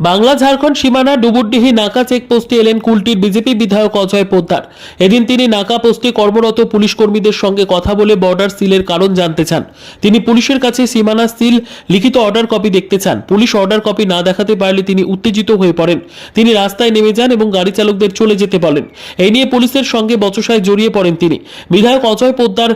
বাংলা, ঝাড়খণ্ড সীমানা, ডুবুরডিহি, নাকা চেকপোস্টে এলেন কুলটির বিজেপি বিধায়ক অজয় পোদ্দার। এদিন তিনি নাকা পোস্টে কর্মরত পুলিশ কর্মীদের সঙ্গে কথা বলে বর্ডার সিলের কারণ জানতে চান। তিনি পুলিশের কাছে সীমানা সিল লিখিত অর্ডার কপি দেখতে চান। পুলিশ অর্ডার কপি না দেখাতে পারলে তিনি উত্তেজিত হয়ে পড়েন। তিনি রাস্তায় নেমে যান এবং গাড়ি চালকদের চলে যেতে বলেন। এই নিয়ে পুলিশের সঙ্গে বচসায় জড়িয়ে পড়েন তিনি। বিধায়ক অজয় পোদ্দার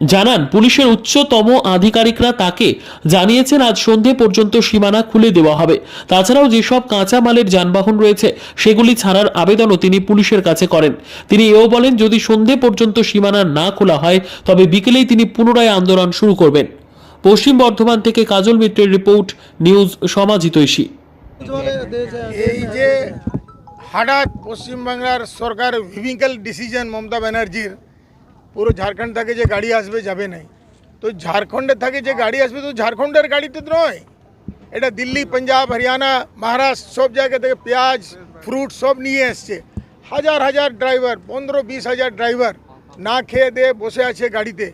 জানান, পুলিশের উচ্চতম আধিকারিকরা তাকে জানিয়েছেন, আজ সন্ধে পর্যন্ত সীমানা খুলে দেওয়া হবে। তাছাড়াও যেসব কাঁচা মালের যানবাহন রয়েছে, সেগুলি ছাড়ার আবেদনও তিনি পুলিশের কাছে করেন। তিনি এও বলেন, যদি সন্ধে পর্যন্ত সীমানা না খোলা হয়, তবে বিকেলেই তিনি পুনরায় আন্দোলন শুরু করবেন। পশ্চিম বর্ধমান থেকে কাজল মিত্রের রিপোর্ট, নিউজ সমাজিতৈষী এই যে হঠাৎ পশ্চিমবাংলার সরকার ভিভিক্যাল ডিসিশন মমতা ব্যানার্জির পুরো ঝাড়খণ্ড থেকে যে গাড়ি আসবে যাবে নাই। তো ঝাড়খণ্ডের থেকে যে গাড়ি আসবে তো ঝাড়খণ্ডের গাড়ি তো নয়। এটা দিল্লি, পাঞ্জাব, হরিয়ানা, মহারাষ্ট্র সব জায়গা থেকে পেঁয়াজ, ফ্রুট সব নিয়ে এসছে। হাজার হাজার ড্রাইভার, পনেরো বিশ হাজার ড্রাইভার না খেয়ে দিয়ে বসে আছে গাড়িতে।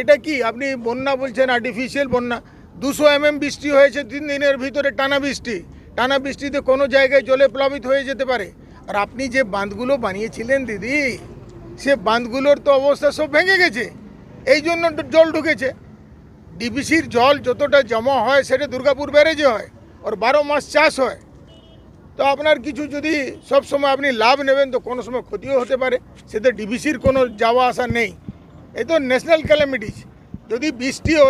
এটা কি? আপনি বন্যা বলছেন আর্টিফিশিয়াল বন্যা। দুশো এমএম বৃষ্টি হয়েছে, তিন দিনের ভিতরে টানা বৃষ্টি। টানা বৃষ্টিতে কোনো জায়গায় জলে প্লাবিত হয়ে যেতে পারে। আর আপনি যে বাঁধগুলো বানিয়েছিলেন দিদি সে বাঁধগুলোর তো অবস্থা সব ভেঙে গেছে। এই জন্য জল ঢুকেছে। ডিবিসির জল যতটা জমা হয়, সেটা দুর্গাপুর ব্যারেজে হয়। ওর বারো মাস চাষ হয়। তো আপনার কিছু যদি সব সময় আপনি লাভ নেবেন, তো কোনো সময় ক্ষতিও হতে পারে। সেটা ডিবিসির কোনো যাওয়া আসা নেই। এ তো ন্যাশনাল ক্যালামিটিস যদি বৃষ্টিও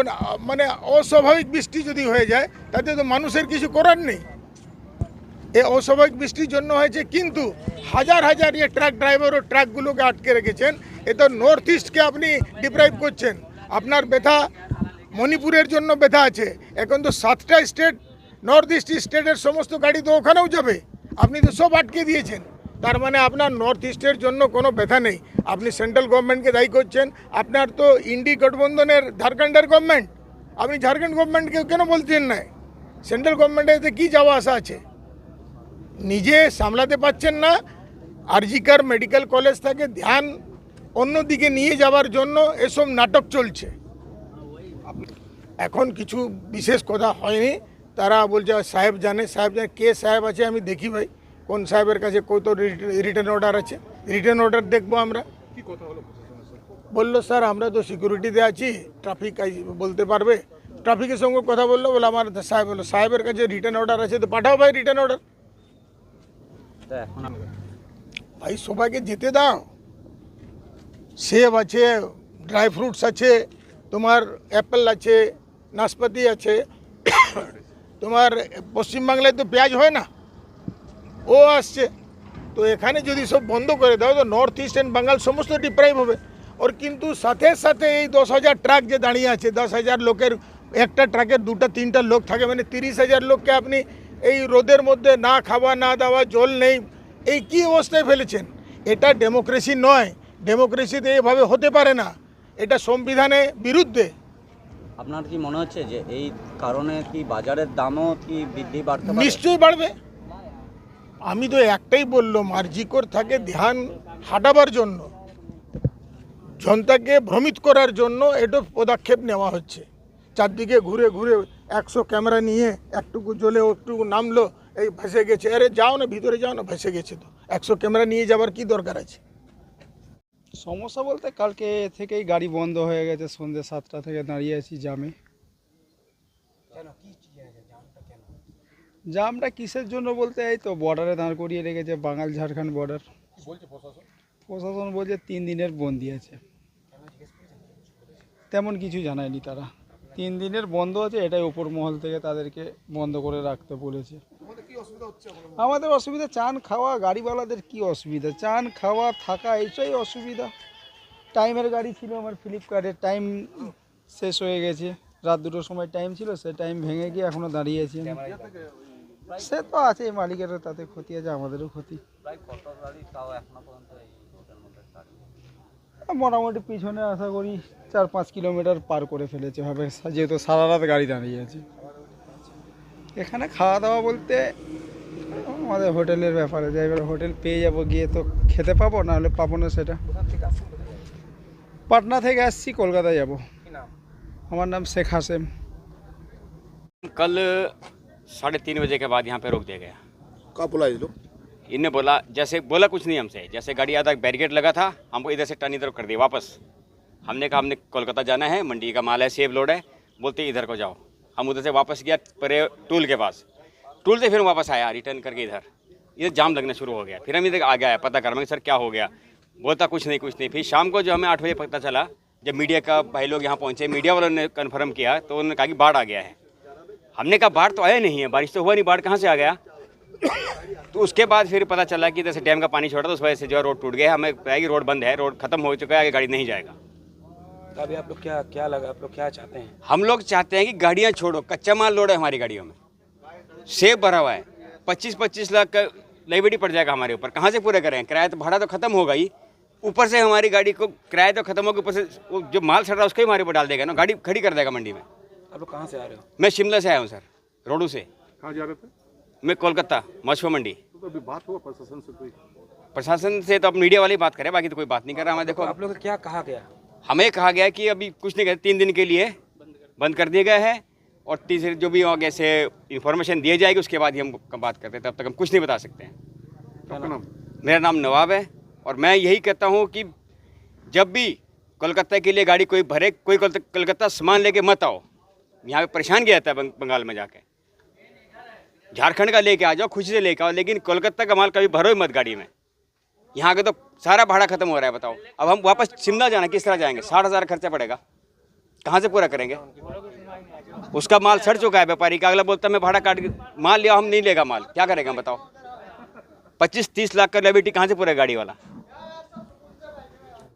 মানে অস্বাভাবিক বৃষ্টি যদি হয়ে যায়, তাতে তো মানুষের কিছু করার নেই। এ অস্বাভাবিক বৃষ্টির জন্য হয়েছে, কিন্তু হাজার হাজার ইয়ে ট্রাক ড্রাইভার ও ট্রাকগুলোকে আটকে রেখেছেন। এ তো নর্থ ইস্টকে আপনি ডিপ্রাইভ করছেন। আপনার ব্যথা মণিপুরের জন্য ব্যথা আছে। এখন তো সাতটা স্টেট নর্থ ইস্ট স্টেটের সমস্ত গাড়ি তো ওখানেও যাবে। আপনি তো সব আটকে দিয়েছেন। তার মানে আপনার নর্থ ইস্টের জন্য কোনো ব্যথা নেই। আপনি সেন্ট্রাল গভর্নমেন্টকে দায়ী করছেন। আপনার তো ইন্ডি গঠবন্ধনের ঝাড়খণ্ডের গভর্নমেন্ট আপনি ঝাড়খণ্ড গভর্নমেন্টকে কেন বলছেন না? সেন্ট্রাল গভর্নমেন্টের কী যাওয়া আসা আছে? নিজে সামলাতে পারছেন না। আরজিকার মেডিকেল কলেজ থেকে ধ্যান অন্যদিকে নিয়ে যাওয়ার জন্য এসব নাটক চলছে। এখন কিছু বিশেষ কথা হয়নি। তারা বলছে সাহেব জানে সাহেব জানে কে সাহেব আছে আমি দেখি ভাই কোন সাহেবের কাছে কত রিটার্ন অর্ডার আছে। রিটার্ন অর্ডার দেখব আমরা। বলল স্যার আমরা তো সিকিউরিটিতে আছি ট্রাফিক বলতে পারবে? ট্রাফিকের সঙ্গে কথা বলল বলে আমার সাহেব বলল সাহেবের কাছে রিটার্ন অর্ডার আছে তো পাঠাও ভাই রিটার্ন অর্ডার। ভাই, সবাইকে যেতে দাও। সেব আছে, ড্রাই ফ্রুটস আছে, তোমার অ্যাপেল আছে, নাশপাতি আছে। তোমার পশ্চিমবাংলায় তো পেঁয়াজ হয় না। ও আসছে। তো এখানে যদি সব বন্ধ করে দাও, তো নর্থ ইস্ট অ্যান্ড বাঙ্গাল সমস্ত ডিপ্রাইভ হবে। ওর কিন্তু সাথে সাথে এই দশ হাজার ট্রাক যে দাঁড়িয়ে আছে, দশ হাজার লোকের, একটা ট্রাকের দুটা, তিনটা লোক থাকে মানে তিরিশ হাজার লোককে আপনি এই রোদের মধ্যে না খাওয়া না দাওয়া জল নেই এই কি অবস্থায় ফেলেছেন? এটা ডেমোক্রেসি নয়। ডেমোক্রেসিতে এভাবে হতে পারে না। এটা সংবিধানে বিরুদ্ধে। আপনার কি মনে হচ্ছে যে এই কারণে কি বাজারের দামও কি বৃদ্ধি বাড়তে নিশ্চয়ই বাড়বে। আমি তো একটাই বললাম আরজিকর থাকে ধ্যান হাঁটাবার জন্য। জনতাকে ভ্রমিত করার জন্য এটা পদক্ষেপ নেওয়া হচ্ছে। চারদিকে ঘুরে ঘুরে একশো ক্যামেরা নিয়ে একটুকু জলে একটুকু নামলো এই ভেসে গেছে। আরে যাও না ভিতরে যাও না ভেসে গেছে তো। একশো ক্যামেরা নিয়ে যাওয়ার কি দরকার আছে? সমস্যা বলতে কালকে থেকেই গাড়ি বন্ধ হয়ে গেছে সন্ধ্যে সাতটা থেকে দাঁড়িয়ে আছি জামে। জামটা কিসের জন্য বলতে এই তো বর্ডারে দাঁড় করিয়ে রেখেছে বাঙাল ঝাড়খণ্ড বর্ডার প্রশাসন? বলছে তিন দিনের বন্দি আছে। তেমন কিছু জানায়নি তারা। তিন দিনের বন্ধ আছে এটাই উপর মহল থেকে তাদেরকে বন্ধ করে রাখতে বলেছে। আমাদের অসুবিধা চান খাওয়া গাড়িওয়ালাদের কি অসুবিধা? চান খাওয়া থাকা এইসবই অসুবিধা। টাইমের গাড়ি ছিল আমার ফ্লিপকার্টের টাইম শেষ হয়ে গেছে। রাত দুটোর সময় টাইম ছিল সে টাইম ভেঙে গিয়ে এখনও দাঁড়িয়ে আছি সে তো আছে মালিকেরও তাতে ক্ষতি আছে আমাদেরও ক্ষতি। কত গাড়ি তাও এখনও পর্যন্ত এই রোডের মধ্যে দাঁড়িয়ে? মোটামুটি পিছনে আশা করি চার পাঁচ কিলোমিটার পার করে ফেলেছে হবে যেহেতু সারা রাত গাড়ি দাঁড়িয়ে আছে এখানে খাওয়া দাওয়া বলতে আমাদের হোটেলের ব্যাপারে যে এবার হোটেল পেয়ে যাবো গিয়ে তো খেতে পাবো না হলে পাবো না সেটা পাটনা থেকে আসছি কলকাতা যাব আমার নাম শেখ হাসেম कल साढ़े तीन बजे के बाद यहाँ पे रोक दिया गया कहाँ बुला ये लोग इनने बोला जैसे बोला कुछ नहीं हमसे जैसे गाड़ी आधा बैरिकेड लगा था हमको इधर से टर्न इधर कर दिया वापस हमने कहा, हमने कोलकाता जाना है, मंडी का माल है, सेब लोड है। बोलते, इधर को जाओ। हम उधर से वापस गया परे टूल के पास। टूल से फिर वापस आया, रिटर्न करके इधर। इधर जाम लगना शुरू हो गया। फिर हम इधर आ गया पता कर, मैं, सर, क्या हो गया? बोलता, कुछ नहीं कुछ नहीं। फिर शाम को जो हमें आठ बजे पता चला, जब मीडिया का भाई लोग यहाँ पहुँचे, मीडिया वालों ने कन्फर्म किया तो उन्होंने कहा कि बाढ़ आ गया है। हमने कहा, बाढ़ तो आया नहीं है, बारिश तो हुआ नहीं, बाढ़ कहाँ से आ गया? तो उसके बाद फिर पता चला कि जैसे डैम का पानी छोड़ा तो उस वजह से जो है रोड टूट गया। हमें पता है कि रोड बंद है, रोड खत्म हो चुका है, आगे गाड़ी नहीं जाएगा। तो अभी आप लोग क्या क्या लगा आप लोग क्या चाहते हैं? हम लोग चाहते हैं कि गाड़ियाँ छोड़ो कच्चा माल लोड है हमारी गाड़ियों में। सेब भरा हुआ है। पच्चीस पच्चीस लाख का लाइबिलिटी पड़ जाएगा हमारे ऊपर। कहाँ से पूरे करें? किराया तो भाड़ा तो खत्म होगा ही। ऊपर से हमारी गाड़ी को किराया तो खत्म होगा ऊपर से वो जो माल सड़ रहा है उसको ही हमारे ऊपर डाल देगा ना। गाड़ी खड़ी कर देगा मंडी में। आप लोग कहाँ से आ रहे हो? मैं शिमला से आया हूँ सर रोडू से। कहाँ जा रहे थे? मैं कोलकाता मछुआ मंडी। तो अभी बात हुआ प्रशासन से कोई? प्रशासन से तो अब मीडिया वाले ही बात करें बाकी तो कोई बात नहीं कर रहा हमें देखो आप लोग क्या कहा गया? हमें कहा गया कि अभी कुछ नहीं कहते तीन दिन के लिए बंद कर दिए गए हैं और तीसरे जो भी आगे से इंफॉर्मेशन दी जाएगी उसके बाद ही हम बात करते हैं। तब तक हम कुछ नहीं बता सकते हैं। नाम? मेरा नाम नवाब है और मैं यही कहता हूँ कि जब भी कोलकाता के लिए गाड़ी कोई भरे कोई कोलकाता सामान लेके मत आओ। यहाँ पे परेशान किया जाता है बंगाल में जाके। झारखंड का लेके आ जाओ खुशी से लेके आओ लेकिन कोलकाता का माल कभी भरो ही मत गाड़ी में। यहाँ के तो सारा भाड़ा खत्म हो रहा है बताओ। अब हम वापस शिमला जाना किस तरह जाएँगे? साठ हज़ार खर्चा पड़ेगा। कहाँ से पूरा करेंगे? उसका माल सड़ चुका है व्यापारी का। अगला बोलता है, मैं भाड़ा काट माल लिया हम नहीं लेगा माल। क्या करेगा बताओ? पच्चीस तीस लाख का लेबिटी कहाँ से पूरा गाड़ी वाला?